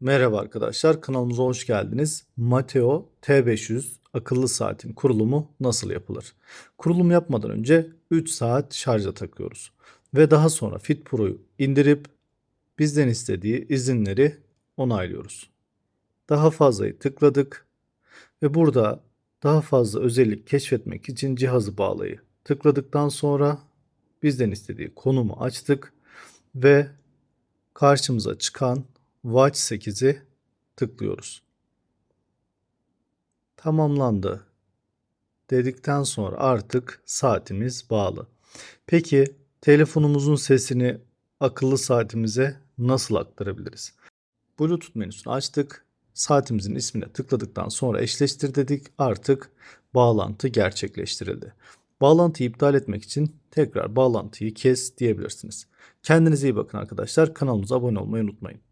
Merhaba arkadaşlar, kanalımıza hoş geldiniz. Mateo T500 akıllı saatin kurulumu nasıl yapılır? Kurulum yapmadan önce 3 saat şarja takıyoruz. Ve daha sonra Fit Pro'yu indirip bizden istediği izinleri onaylıyoruz. Daha fazlayı tıkladık ve burada daha fazla özellik keşfetmek için cihazı bağlayı tıkladıktan sonra bizden istediği konumu açtık ve karşımıza çıkan Watch 8'i tıklıyoruz. Tamamlandı dedikten sonra artık saatimiz bağlı. Peki telefonumuzun sesini akıllı saatimize nasıl aktarabiliriz? Bluetooth menüsünü açtık. Saatimizin ismine tıkladıktan sonra eşleştir dedik. Artık bağlantı gerçekleştirildi. Bağlantıyı iptal etmek için tekrar bağlantıyı kes diyebilirsiniz. Kendinize iyi bakın arkadaşlar. Kanalımıza abone olmayı unutmayın.